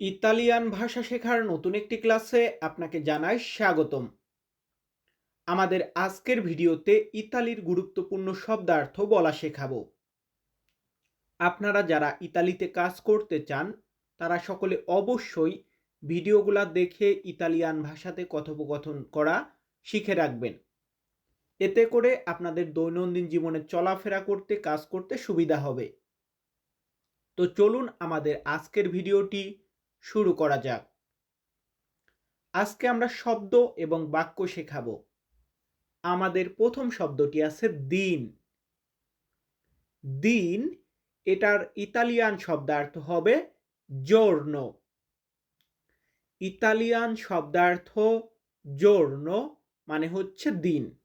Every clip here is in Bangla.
ইতালিয়ান ভাষা শেখার নতুন একটি ক্লাসে আপনাকে জানাই স্বাগতম। আমাদের আজকের ভিডিওতে ইতালির গুরুত্বপূর্ণ শব্দার্থ বলা শেখাবো। আপনারা যারা ইতালিতে কাজ করতে চান, তারা সকলে অবশ্যই ভিডিওগুলা দেখে ইতালিয়ান ভাষাতে কথোপকথন করা শিখে রাখবেন। এতে করে আপনাদের দৈনন্দিন জীবনে চলাফেরা করতে, কাজ করতে সুবিধা হবে। তো চলুন আমাদের আজকের ভিডিওটি শুরু করা যাক। আজকে আমরা শব্দ এবং বাক্য শেখাবো। আমাদের প্রথম শব্দটি আছে দিন। দিন এটার ইতালিয়ান শব্দার্থ হবে জোর্ন ইতালিয়ান শব্দার্থ জোর্ন মানে হচ্ছে দিন।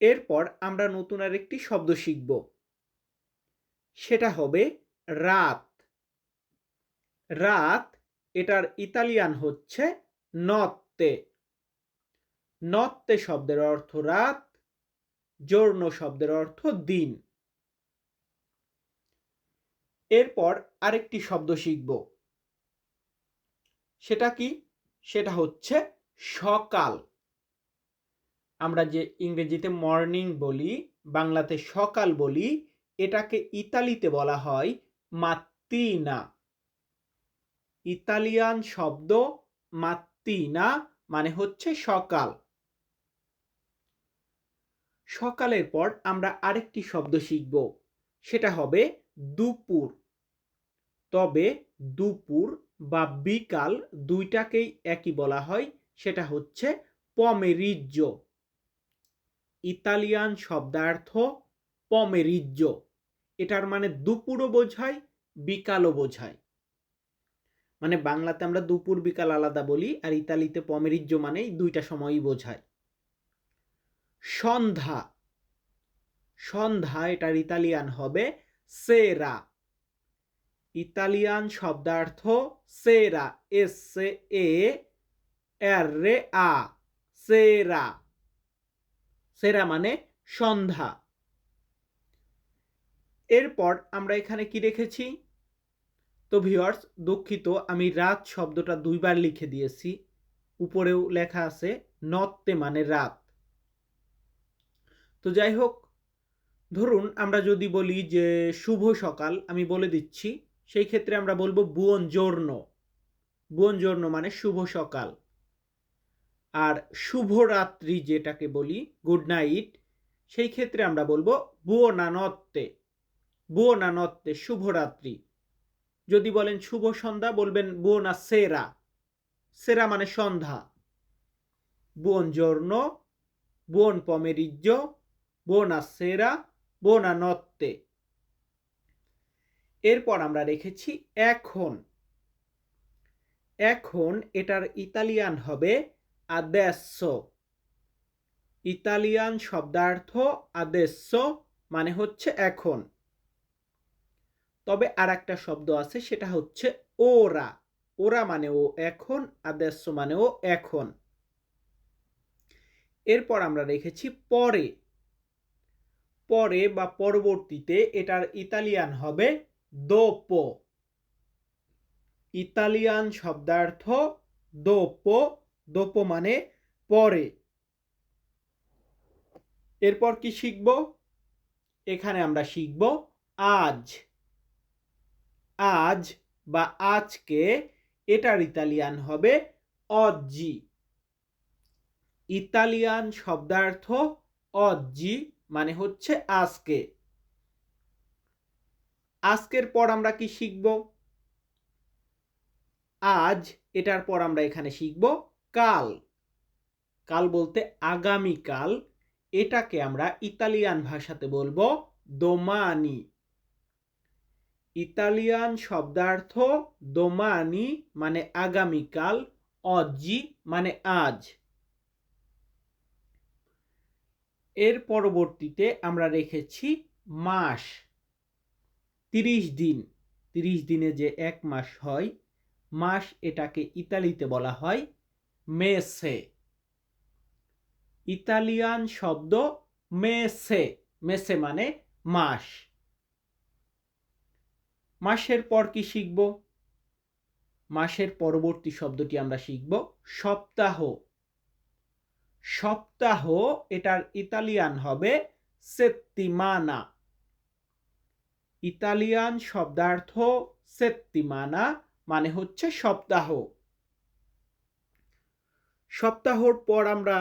এরপর আমরা নতুন আরেকটি শব্দ শিখব। সেটা হবে রাত। রাত, এটার ইতালিয়ান হচ্ছে নত্তে। নত্তে শব্দের অর্থ রাত জোর্ণ শব্দের অর্থ দিন। এরপর আরেকটি শব্দ শিখব। সেটা কি? সেটা হচ্ছে সকাল। আমরা যে ইংরেজিতে মর্নিং বলি, বাংলাতে সকাল বলি, এটাকে ইতালিতে বলা হয় মাত্তিনা। ইতালিয়ান শব্দ মাত্তিনা মানে হচ্ছে সকাল। সকালের পর আমরা আরেকটি শব্দ শিখব, সেটা হবে দুপুর। তবে দুপুর বা বিকাল দুইটাকেই একই বলা হয়, সেটা হচ্ছে পমেরিজ্য ইতালিয়ান শব্দার্থ পমেরিজ্য এটার মানে দুপুরও বোঝায়, বিকালও বোঝায়। মানে বাংলাতে আমরা দুপুর, বিকাল আলাদা বলি আর ইতালিতে পমেরিজ্য মানে দুইটা সময়ই বোঝায়। সন্ধ্যা। সন্ধ্যা, এটার ইতালিয়ান হবে সেরা। ইতালিয়ান শব্দার্থ সেরা এস এ আর রে আ সেরা। সেরা মানে সন্ধ্যা। এরপর আমরা এখানে কি রেখেছি তো ভিওয়ার্স দুঃখিত, আমি রাত শব্দটা দুইবার লিখে দিয়েছি। উপরেও লেখা আছে, নত্তে মানে রাত। তো যাই হোক, ধরুন আমরা যদি বলি যে শুভ সকাল, আমি বলে দিচ্ছি, সেই ক্ষেত্রে আমরা বলব বুয়ন জোর্ণ বুয়ন জোর্ণ মানে শুভ সকাল। আর শুভ রাত্রি যেটাকে বলি গুড নাইট সেই ক্ষেত্রে আমরা বলব বুয়নানত্তে। বুয়নানত্তে, শুভরাত্রি। যদি বলেন, শুভ সন্ধ্যা বলবেন বোনা সেরা। সেরা মানে সন্ধ্যা। বোন জর্ণ বোন পমেরিজ্য বোনা সেরা। বোনা নত্তে। এরপর আমরা রেখেছি এখন। এখন এটার ইতালিয়ান হবে আদেস্য ইতালিয়ান শব্দার্থ আদেস্য মানে হচ্ছে এখন। তবে আর একটা শব্দ আছে, সেটা হচ্ছে ওরা। ওরা মানে ও এখন আদেশ মানে ও এখন। এরপর আমরা রেখেছি পরে। পরে বা পরবর্তীতে এটার ইতালিয়ান হবে দোপো ইতালিয়ান শব্দার্থ দোপো দোপো মানে পরে। এরপর কি শিখব? এখানে আমরা শিখব আজ আজ বা আজকে এটার ইতালিয়ান হবে অজ্জি। ইতালিয়ান শব্দার্থ অজ্জি মানে হচ্ছে আজকে। আজকের পর আমরা কি শিখব? আজ এটার পর আমরা এখানে শিখব কাল। কাল বলতে আগামীকাল। এটাকে আমরা ইতালিয়ান ভাষাতে বলব দোমানি। ইতালিয়ান শব্দার্থ দোমানি মানে আগামীকাল অজি মানে আজ। এর পরবর্তীতে আমরা রেখেছি মাস। তিরিশ দিন। তিরিশ দিনে যে এক মাস হয়, মাস এটাকে ইতালিতে বলা হয় মেসে। ইতালিয়ান শব্দ মেসে। মেসে মানে মাস। মাসের পর কি শিখব? মাসের পরবর্তী শব্দটি আমরা শিখব সপ্তাহ। সপ্তাহ এটার ইতালিয়ান হবে সেত্তিমানা ইতালিয়ান শব্দার্থ সেত্তিমানা মানে হচ্ছে সপ্তাহ। সপ্তাহর পর আমরা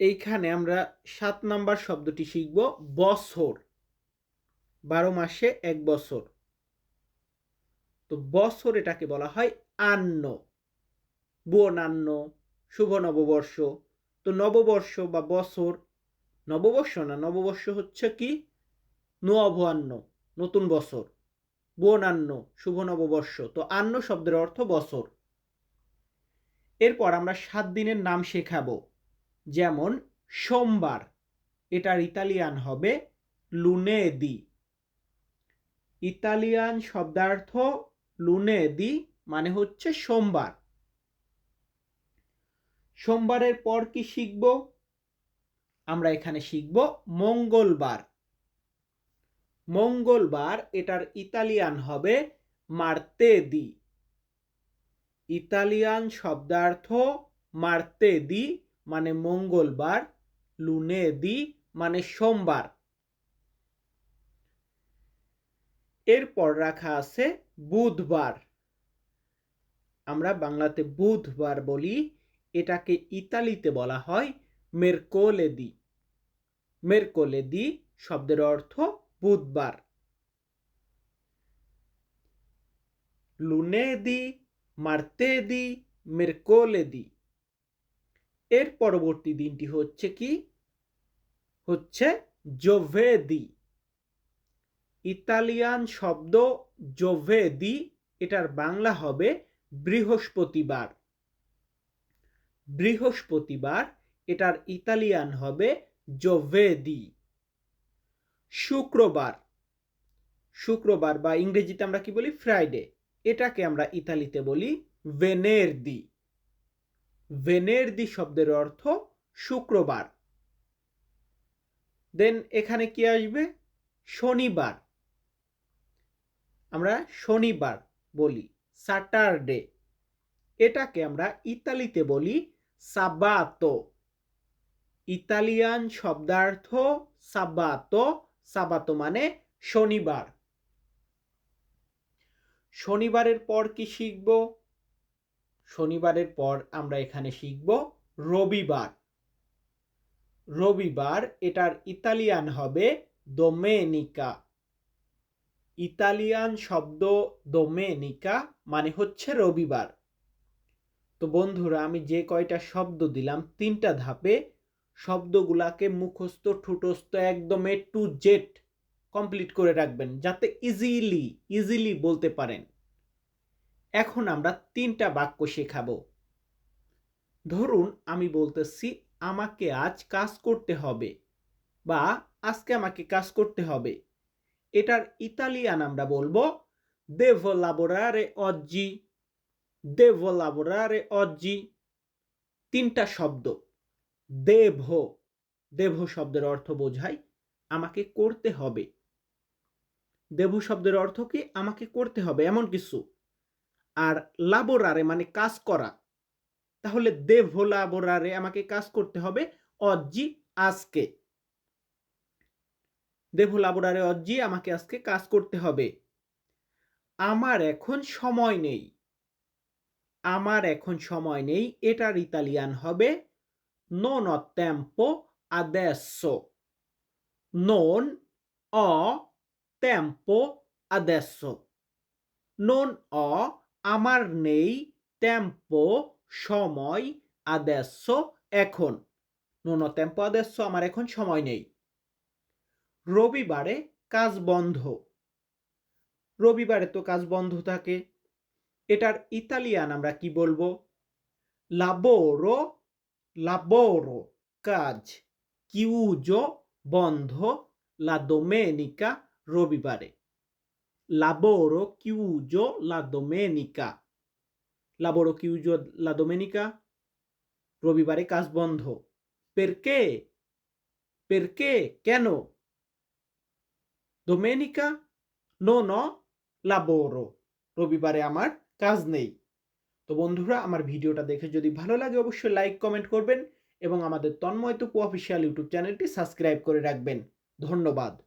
এইখানে আমরা সাত নাম্বার শব্দটি শিখব বছর। বারো মাসে এক বছর। তো বছর এটাকে বলা হয় আন্ন। বুয়নান্ন, শুভ নববর্ষ। তো নববর্ষ বা বছর, নববর্ষ না, নববর্ষ হচ্ছে কি? নোয়াভুয়ান্ন নতুন বছর। বুয়নান্ন, শুভ নববর্ষ। তো আন্ন শব্দের অর্থ বছর। এরপর আমরা সাত দিনের নাম শেখাবো। যেমন, সোমবার। এটার ইতালিয়ান হবে লুনেদি। ইতালিয়ান শব্দার্থ লুনেদি মানে হচ্ছে সোমবার। সোমবারের পর কি শিখব? আমরা এখানে শিখব মঙ্গলবার। মঙ্গলবার এটার ইতালিয়ান হবে মার্তেদি ইতালিয়ান শব্দার্থ মারতে দি মানে মঙ্গলবার, লুনে দি মানে সোমবার। এরপর রাখা আছে বুধবার। আমরা বাংলাতে বুধবার বলি, এটাকে ইতালিতে বলা হয় মেরকোলেদি। মেরকোলেদি শব্দের অর্থ বুধবার। লুনেদি, মার্তেদি, মেরকোলেদি। এর পরবর্তী দিনটি হচ্ছে কি? হচ্ছে জোভেদি। ইতালিয়ান শব্দ জোভেদি এটার বাংলা হবে বৃহস্পতিবার। বৃহস্পতিবার, এটার ইতালিয়ান হবে জোভেদি শুক্রবার। শুক্রবার বা ইংরেজিতে আমরা কি বলি? ফ্রাইডে এটাকে আমরা ইতালিতে বলি ভেনেরদি ভেনেরদি শব্দের অর্থ শুক্রবার। দেন এখানে কি আসবে? শনিবার। আমরা শনিবার বলি স্যাটারডে এটাকে আমরা ইতালিতে বলি সাবাতো। ইতালিয়ান শব্দার্থ সাবাতো সাবাতো মানে শনিবার। শনিবারের পর কি শিখব? শনিবারের পর আমরা এখানে শিখব রবিবার। রবিবার এটার ইতালিয়ান হবে দোমেনিকা ইতালিয়ান শব্দ দোমেনিকা মানে হচ্ছে রবিবার। তো বন্ধুরা, আমি যে কয়টা শব্দ দিলাম, তিনটা ধাপে শব্দগুলাকে মুখস্থ, ঠুটস্থ, একদম এ টু জেড কমপ্লিট করে রাখবেন, যাতে ইজিলি ইজিলি বলতে পারেন। এখন আমরা তিনটা বাক্য শেখাবো। ধরুন, আমি বলতেছি, আমাকে আজ কাজ করতে হবে বা, আজকে আমাকে কাজ করতে হবে এটার ইতালিয়ান আমরা বলব দেভো অজ্জি দেভো অজ্জি তিনটা শব্দ। দেভ দেভ শব্দের অর্থ বোঝায় আমাকে করতে হবে। দেভ শব্দের অর্থ কি? আমাকে করতে হবে, এমন কিছু। আর লাবোরারে মানে কাজ করা। তাহলে দেভ লাবোরারে আমাকে কাজ করতে হবে অজ্জি আজকে। দেভ লাবোরারে অজ্জি, আমাকে আজকে কাজ করতে হবে। আমার এখন সময় নেই। আমার এখন সময় নেই, এটার ইতালিয়ান হবে non ho tempo adesso non ho tempo adesso non ho, আমার নেই টেম্পো সময় আদেsso এখন। Non ho tempo adesso, আমার এখন সময় নেই। রবিবারে কাজ বন্ধ। রবিবারে তো কাজ বন্ধ থাকে। এটার ইতালিয়ান আমরা কি বলব? লাবোরো লাবোরো কাজ। কিউজো বন্ধ লা দোমেনিকা রবিবারে। লাবোরো কিউজো লা দোমেনিকা লাবোরো কিউজো লা দোমেনিকা রবিবারে কাজ বন্ধ। পেরকে পেরকে কেন? দোমেনিকা নো ন লাবোরো রবিবারে আমার কাজ নেই। তো বন্ধুরা, আমার ভিডিওটা দেখে যদি ভালো লাগে, অবশ্যই লাইক কমেন্ট করবেন এবং আমাদের তন্ময় টুকু অফিসিয়াল ইউটিউব চ্যানেলটি সাবস্ক্রাইব করে রাখবেন। ধন্যবাদ।